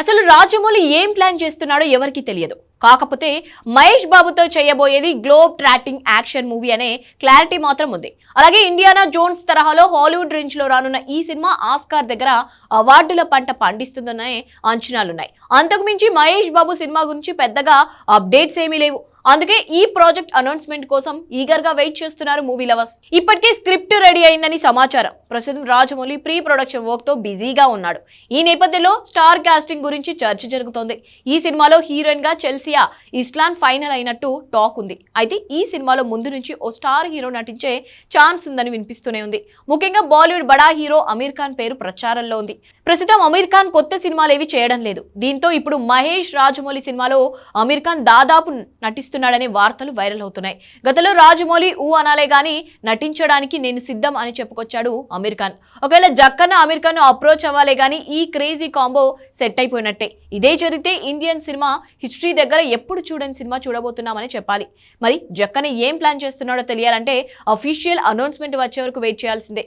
అసలు రాజమౌళి ఏం ప్లాన్ చేస్తున్నాడో ఎవరికి తెలియదు. కాకపోతే మహేష్ బాబుతో చేయబోయేది గ్లోబ్ ట్రాటింగ్ యాక్షన్ మూవీ అనే క్లారిటీ మాత్రం ఉంది. అలాగే ఇండియానా జోన్స్ తరహాలో హాలీవుడ్ రేంజ్లో రానున్న ఈ సినిమా ఆస్కార్ దగ్గర అవార్డుల పంట పండిస్తుందనే అంచనాలున్నాయి. అంతకుమించి మహేష్ బాబు సినిమా గురించి పెద్దగా అప్డేట్స్ ఏమీ లేవు. అందుకే ఈ ప్రాజెక్ట్ అనౌన్స్మెంట్ కోసం ఈగర్గా వెయిట్ చేస్తున్నారు మూవీ లవర్స్. ఇప్పటికే స్క్రిప్ట్ రెడీ అయిందని సమాచారం. ప్రస్తుతం రాజమౌళి ప్రీ ప్రొడక్షన్ వర్క్తో బిజీగా ఉన్నాడు. ఈ నేపథ్యంలో స్టార్ కాస్టింగ్ గురించి చర్చ జరుగుతోంది. ఈ సినిమాలో హీరోయిన్గా చెల్సియా ఇస్లాన్ ఫైనల్ అయినట్టు టాక్ ఉంది. అయితే ఈ సినిమాలో ముందు నుంచి ఓ స్టార్ హీరో నటించే ఛాన్స్ ఉందని వినిపిస్తూనే ఉంది. ముఖ్యంగా బాలీవుడ్ బడా హీరో అమీర్ ఖాన్ పేరు ప్రచారంలో ఉంది. ప్రస్తుతం అమీర్ ఖాన్ కొత్త సినిమాలు ఏవి చేయడం లేదు. దీంతో ఇప్పుడు మహేష్ రాజమౌళి సినిమాలో అమీర్ ఖాన్ దాదాపు నటిస్తున్నాడనే వార్తలు వైరల్ అవుతున్నాయి. గతంలో రాజమౌళి ఊ అనాలే గాని నటించడానికి నేను సిద్ధం అని చెప్పుకొచ్చాడు అమీర్ ఖాన్. ఒకవేళ జక్కన్న అమీర్ ఖాన్ అప్రోచ్ అవ్వాలే గాని ఈ క్రేజీ కాంబో సెట్ అయిపోయినట్టే. ఇదే జరిగితే ఇండియన్ సినిమా హిస్టరీ దగ్గర ఎప్పుడు చూడని సినిమా చూడబోతున్నామని చెప్పాలి. మరి జక్కన్న ఏం ప్లాన్ చేస్తున్నాడో తెలియాలంటే అఫీషియల్ అనౌన్స్మెంట్ వచ్చే వరకు వెయిట్ చేయాల్సిందే.